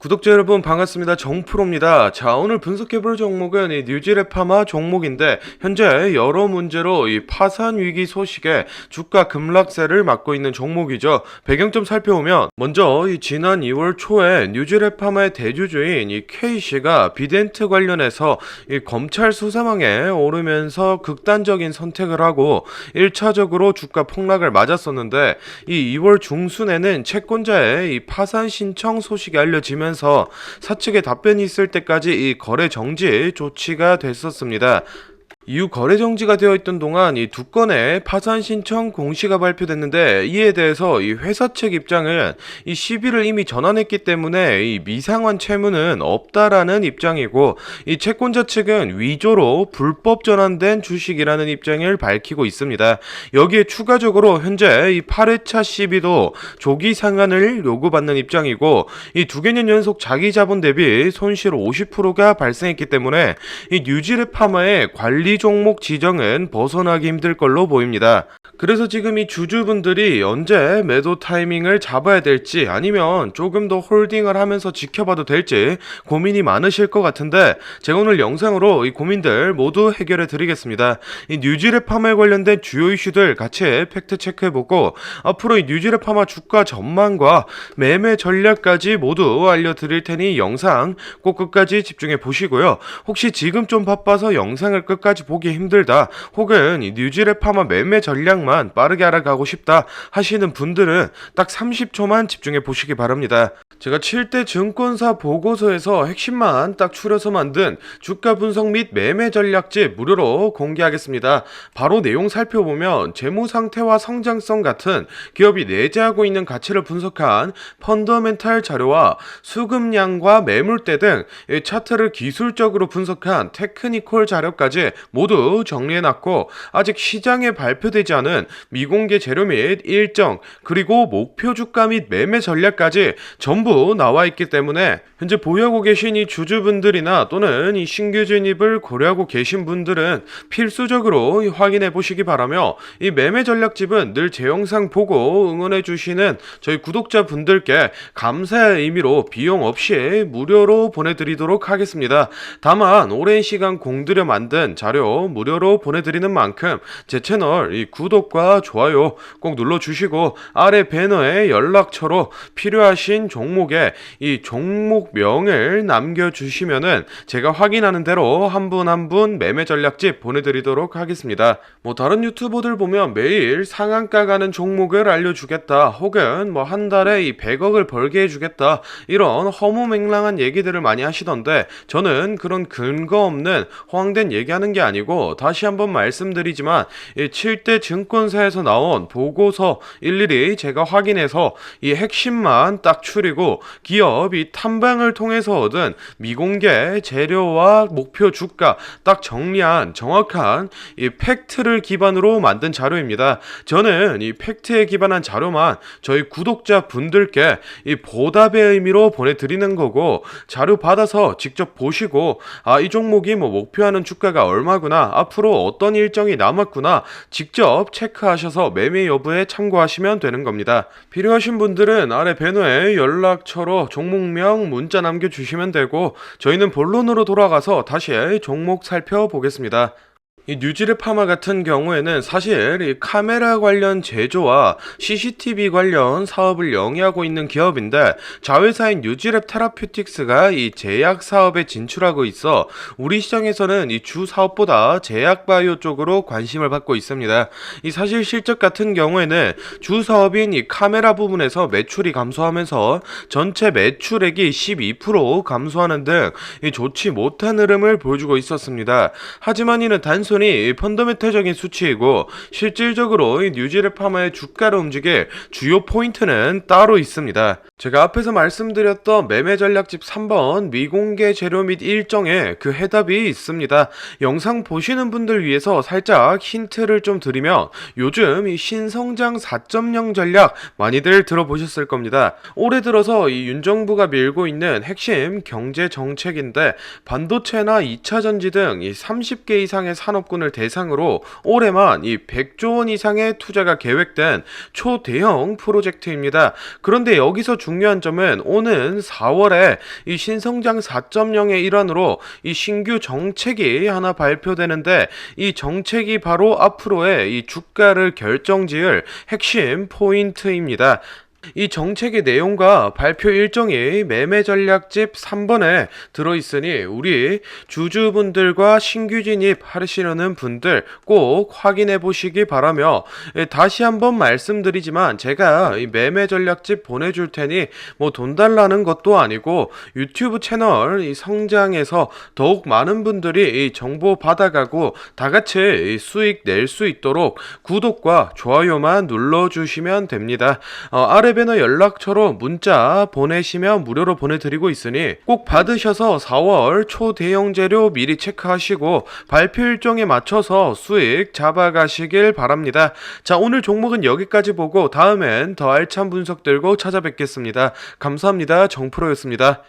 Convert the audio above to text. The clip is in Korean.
구독자 여러분 반갑습니다. 정프로입니다. 자 오늘 분석해볼 종목은 이 뉴질의 파마 종목인데 현재 여러 문제로 이 파산 위기 소식에 주가 급락세를 맞고 있는 종목이죠. 배경 좀 살펴보면 먼저 이 지난 2월 초에 뉴질의 파마의 대주주인 이 K씨가 비덴트 관련해서 이 검찰 수사망에 오르면서 극단적인 선택을 하고 1차적으로 주가 폭락을 맞았었는데 이 2월 중순에는 채권자의 이 파산 신청 소식이 알려지면 서 사측의 답변이 있을 때까지 이 거래 정지 조치가 됐었습니다. 이후 거래 정지가 되어 있던 동안 이 두 건의 파산 신청 공시가 발표됐는데 이에 대해서 이 회사 측 입장은 이 시비를 이미 전환했기 때문에 이 미상환 채무는 없다라는 입장이고 이 채권자 측은 위조로 불법 전환된 주식이라는 입장을 밝히고 있습니다. 여기에 추가적으로 현재 이 8회차 시비도 조기 상환을 요구받는 입장이고 이 두 개년 연속 자기 자본 대비 손실 50%가 발생했기 때문에 이 뉴질의 파마의 관리 종목 지정은 벗어나기 힘들 걸로 보입니다. 그래서 지금 이 주주분들이 언제 매도 타이밍을 잡아야 될지 아니면 조금 더 홀딩을 하면서 지켜봐도 될지 고민이 많으실 것 같은데 제가 오늘 영상으로 이 고민들 모두 해결해 드리겠습니다. 이 뉴질의 파마에 관련된 주요 이슈들 같이 팩트 체크해보고 앞으로 이 뉴질의 파마 주가 전망과 매매 전략까지 모두 알려드릴 테니 영상 꼭 끝까지 집중해 보시고요. 혹시 지금 좀 바빠서 영상을 끝까지 보기 힘들다 혹은 이 뉴질의 파마 매매 전략만 빠르게 알아가고 싶다 하시는 분들은 딱 30초만 집중해 보시기 바랍니다. 제가 7대 증권사 보고서에서 핵심만 딱 추려서 만든 주가 분석 및 매매 전략집 무료로 공개하겠습니다. 바로 내용 살펴보면 재무 상태와 성장성 같은 기업이 내재하고 있는 가치를 분석한 펀더멘탈 자료와 수급량과 매물대 등이 차트를 기술적으로 분석한 테크니컬 자료까지 모두 정리해놨고 아직 시장에 발표되지 않은 미공개 재료 및 일정 그리고 목표 주가 및 매매 전략까지 전부 나와 있기 때문에 현재 보유하고 계신 이 주주분들이나 또는 이 신규 진입을 고려하고 계신 분들은 필수적으로 확인해 보시기 바라며 이 매매 전략집은 늘 제 영상 보고 응원해 주시는 저희 구독자분들께 감사의 의미로 비용 없이 무료로 보내드리도록 하겠습니다. 다만 오랜 시간 공들여 만든 자료 무료로 보내드리는 만큼 제 채널 이 구독과 좋아요 꼭 눌러주시고 아래 배너에 연락처로 필요하신 종목 에 이 종목명을 남겨주시면은 제가 확인하는 대로 한 분 한 분 매매 전략집 보내드리도록 하겠습니다. 뭐 다른 유튜버들 보면 매일 상한가 가는 종목을 알려주겠다 혹은 뭐 한 달에 이 100억을 벌게 해주겠다 이런 허무맹랑한 얘기들을 많이 하시던데 저는 그런 근거 없는 허황된 얘기하는 게 아니고 다시 한번 말씀드리지만 이 7대 증권사에서 나온 보고서 일일이 제가 확인해서 이 핵심만 딱 추리고 기업이 탐방을 통해서 얻은 미공개 재료와 목표 주가 딱 정리한 정확한 이 팩트를 기반으로 만든 자료입니다. 저는 이 팩트에 기반한 자료만 저희 구독자 분들께 이 보답의 의미로 보내드리는 거고 자료 받아서 직접 보시고 아 이 종목이 뭐 목표하는 주가가 얼마구나 앞으로 어떤 일정이 남았구나 직접 체크하셔서 매매 여부에 참고하시면 되는 겁니다. 필요하신 분들은 아래 배너에 연락 처로 종목명 문자 남겨주시면 되고 저희는 본론으로 돌아가서 다시 종목 살펴보겠습니다. 이 뉴질의 파마 같은 경우에는 사실 이 카메라 관련 제조와 CCTV 관련 사업을 영위하고 있는 기업인데 자회사인 뉴질랩 테라퓨틱스가 이 제약 사업에 진출하고 있어 우리 시장에서는 이 주 사업보다 제약 바이오 쪽으로 관심을 받고 있습니다. 이 사실 실적 같은 경우에는 주 사업인 이 카메라 부분에서 매출이 감소하면서 전체 매출액이 12% 감소하는 등이 좋지 못한 흐름을 보여주고 있었습니다. 하지만 이는 단순 히이 펀더멘탈적인 수치이고 실질적으로 이 뉴질의 파마의 주가를 움직일 주요 포인트는 따로 있습니다. 제가 앞에서 말씀드렸던 매매 전략집 3번 미공개 재료 및 일정에 그 해답이 있습니다. 영상 보시는 분들 위해서 살짝 힌트를 좀 드리면 요즘 이 신성장 4.0 전략 많이들 들어보셨을 겁니다. 올해 들어서 이 윤정부가 밀고 있는 핵심 경제 정책인데 반도체나 2차 전지 등이 30개 이상의 산업 산업군을 대상으로 올해만 이 100조 원 이상의 투자가 계획된 초대형 프로젝트입니다. 그런데 여기서 중요한 점은 오는 4월에 이 신성장 4.0의 일환으로 이 신규 정책이 하나 발표되는데 이 정책이 바로 앞으로의 이 주가를 결정지을 핵심 포인트입니다. 이 정책의 내용과 발표 일정이 매매 전략집 3번에 들어있으니 우리 주주분들과 신규 진입하시려는 분들 꼭 확인해 보시기 바라며 예, 다시 한번 말씀드리지만 제가 이 매매 전략집 보내줄 테니 뭐 돈 달라는 것도 아니고 유튜브 채널 이 성장해서 더욱 많은 분들이 이 정보 받아가고 다 같이 이 수익 낼 수 있도록 구독과 좋아요만 눌러주시면 됩니다. 어, 아래 배너 연락처로 문자 보내시면 무료로 보내드리고 있으니 꼭 받으셔서 4월 초대형 재료 미리 체크하시고 발표 일정에 맞춰서 수익 잡아가시길 바랍니다. 자, 오늘 종목은 여기까지 보고 다음엔 더 알찬 분석 들고 찾아뵙겠습니다. 감사합니다. 정프로였습니다.